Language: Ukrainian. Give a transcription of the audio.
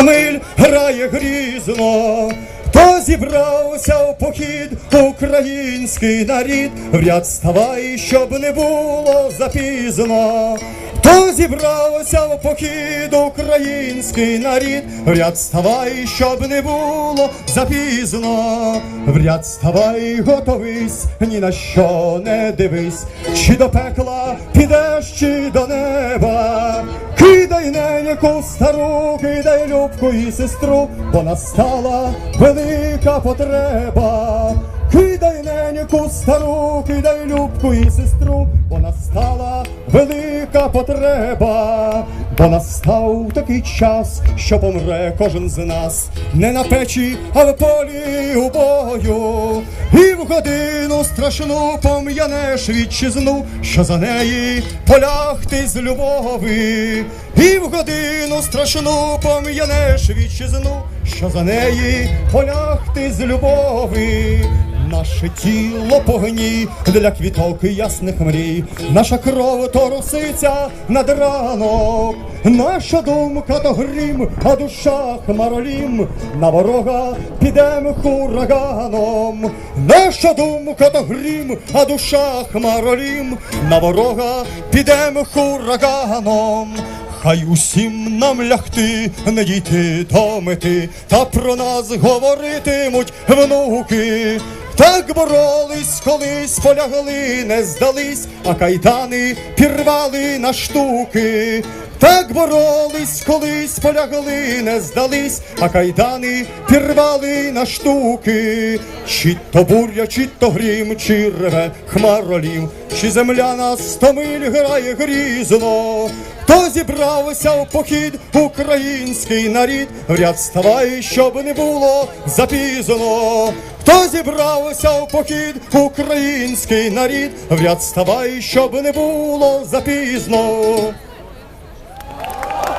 Стамиль грає грізно. То зібрався в похід український нарід, ряд ставай, щоб не було запізно. То зібрався в похід український нарід, ряд ставай, щоб не було запізно. В ряд ставай, готовись, ні на що не дивись, чи до пекла підеш, чи до неба. Кидай неньку стару, кидай любку і сестру, бо настала велика потреба. Кидай неньку стару, кидай любку і сестру, бо настала велика потреба, бо настав такий час, що помре кожен з нас, не на печі, а в полі у бою, і в годину страшну пом'янеш вітчизну, що за неї полягти з любови, і в годину страшну пом'янеш вітчизну, що за неї полягти з любови. Наше тіло погні для квіток ясних мрій, наша кров то росиця над ранок, наша думка то грім, а душа хмаролім, на ворога підем хураганом, наша думка то грім, а душа хмаролім, на ворога підем хураганом. Хай усім нам лягти, не дійти до мети, та про нас говоритимуть внуки. Так боролись, колись полягли, не здались, а кайдани пірвали на штуки. Так боролись, колись полягли, не здались, а кайдани пірвали на штуки. Чи то буря, чи то грім, чи реве хмаролів, чи земля на сто миль грає грізно. То зібрався в похід український нарід, ряд ставай, щоб не було запізно. Хто зібрався в похід український нарід, ряд ставай, щоб не було запізно.